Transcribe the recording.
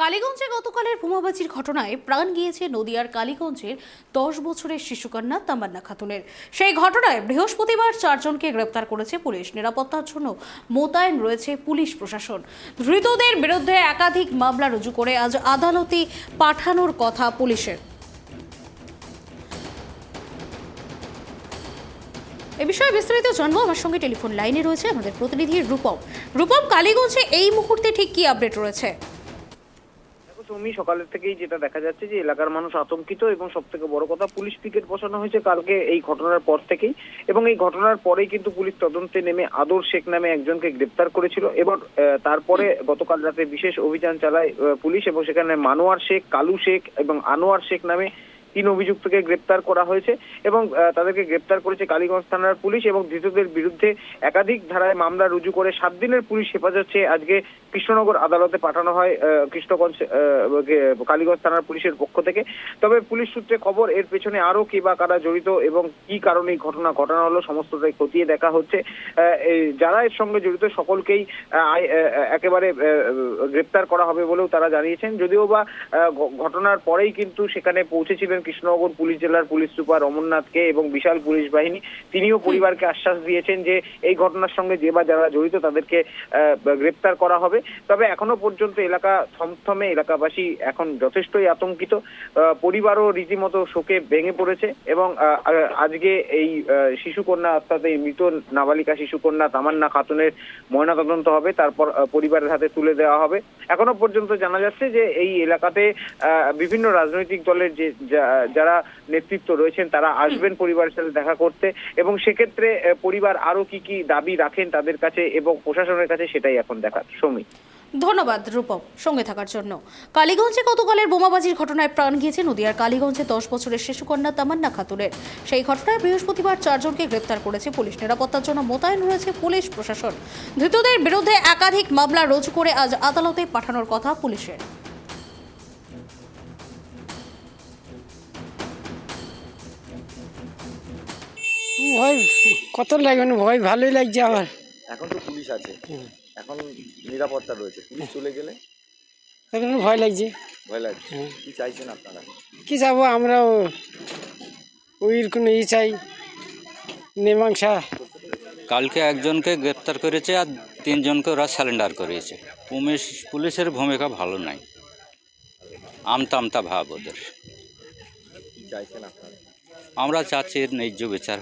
কালীগঞ্জে গতকালের বোমাবাজির ঘটনায় প্রাণ গিয়েছে নদিয়ার কালীগঞ্জের দশ বছরের শিশুকন্যা তামান্না খাতুনের। সেই ঘটনায় বৃহস্পতিবার চারজনকে গ্রেপ্তার করেছে পুলিশ। নিরাপত্তার জন্য মোতায়েন রয়েছে পুলিশ প্রশাসন। ধৃতদের বিরুদ্ধে একাধিক মামলা রুজু করে আজ আদালতে পাঠানোর কথা পুলিশের। এ বিষয়ে বিস্তারিত জানব। আমার সঙ্গে টেলিফোন লাইনে রয়েছে আমাদের প্রতিনিধি রূপম। রূপম, কালীগঞ্জে এই মুহূর্তে ঠিক কি আপডেট রয়েছে? তুমি সকালের থেকেই যেটা দেখা যাচ্ছে যে এলাকার মানুষ আতঙ্কিত এবং সব থেকে বড় কথা পুলিশ পিকেট বসানো হয়েছে কালকে এই ঘটনার পর থেকেই। এবং এই ঘটনার পরেই কিন্তু পুলিশ তদন্তে নেমে আদর শেখ নামে একজনকে গ্রেপ্তার করেছিল এবার তারপরে গতকাল রাতে বিশেষ অভিযান চালায় পুলিশ এবং সেখানে মানোয়ার শেখ, কালু শেখ এবং আনোয়ার শেখ নামে তিন অভিযুক্তকে গ্রেপ্তার করা হয়েছে এবং তাদেরকে গ্রেপ্তার করেছে কালীগঞ্জ থানার পুলিশ এবং ধৃতদের বিরুদ্ধে একাধিক ধারায় মামলা রুজু করে সাত দিনের পুলিশ হেফাজত চেয়ে আজকে কৃষ্ণনগর আদালতে পাঠানো হয় কৃষ্ণগঞ্জ কালীগঞ্জ থানার পুলিশের পক্ষ থেকে। তবে পুলিশ সূত্রে খবর, এর পেছনে আরও কে বা কারা জড়িত এবং কি কারণে এই ঘটনা ঘটনা হলো সমস্তটাই খতিয়ে দেখা হচ্ছে। যারা এর সঙ্গে জড়িত সকলকেই একেবারে গ্রেপ্তার করা হবে বলেও তারা জানিয়েছেন। যদিও বা ঘটনার পরেই কিন্তু সেখানে পৌঁছেছিলেন কৃষ্ণনগর পুলিশ জেলার পুলিশ সুপার অমরনাথকে এবং বিশাল পুলিশ বাহিনী তিনিও পরিবারকে আশ্বাস দিয়েছেন যে এই ঘটনার সঙ্গে যে বা যারা জড়িত তাদেরকে গ্রেপ্তার করা হবে। তবে এখনও পর্যন্ত এলাকা থমথমে এলাকাবাসী এখন যথেষ্টই আতঙ্কিত। পরিবারও রীতিমতো শোকে ভেঙে পড়েছে এবং আজকে এই শিশুকন্যা অর্থাৎ এই মৃত নাবালিকা শিশুকন্যা তামান্না খাতুনের ময়নাতদন্ত হবে। তারপর পরিবারের হাতে তুলে দেওয়া হবে। এখনও পর্যন্ত জানা যাচ্ছে যে এই এলাকাতে বিভিন্ন রাজনৈতিক দলের যে যা- যারা নেতৃত্ব রয়েছেন, তারা আসবেন পরিবারের সাথে দেখা করতে এবং সেক্ষেত্রে পরিবার আরও কি কি দাবি রাখেন তাদের কাছে এবং প্রশাসনের কাছে সেটাই এখন দেখার সমী ধন্যবাদ, রূপম, সঙ্গে থাকার জন্য। কালীগঞ্জে গতকালের বোমাবাজির ঘটনায় প্রাণ গিয়েছে নদিয়ার কালীগঞ্জে দশ বছরের শিশুকন্যা তামান্না খাতুনের। সেই ঘটনায় বৃহস্পতিবার চারজনকে গ্রেপ্তার করেছে পুলিশ। নিরাপত্তার জন্য মোতায়েন রয়েছে পুলিশ প্রশাসন। ধৃতদের বিরুদ্ধে একাধিক মামলা রোজ করে আজ আদালতে পাঠানোর কথা পুলিশের। ভয় কত লাগবে না ভয় ভালোই লাগছে আমার। এখন তো পুলিশ আছে। এখন নিরাপত্তা রয়েছে। পুলিশ চলে গেলে? এখন ভয় লাগছে। ভয় লাগছে। কি চাইছেন আপনারা? কি যাব আমরা ওই কোনো ই চাই। মীমাংসা। কালকে একজনকে গ্রেপ্তার করেছে আর তিনজনকে ওরা স্যালেন্ডার করেছে। পুলিশ পুলিশের ভূমিকা ভালো নাই। আমতা আমতা ভাব ওদের। কি চাইছেন আমরা চাচ্ছি এর ন্যায্য বিচার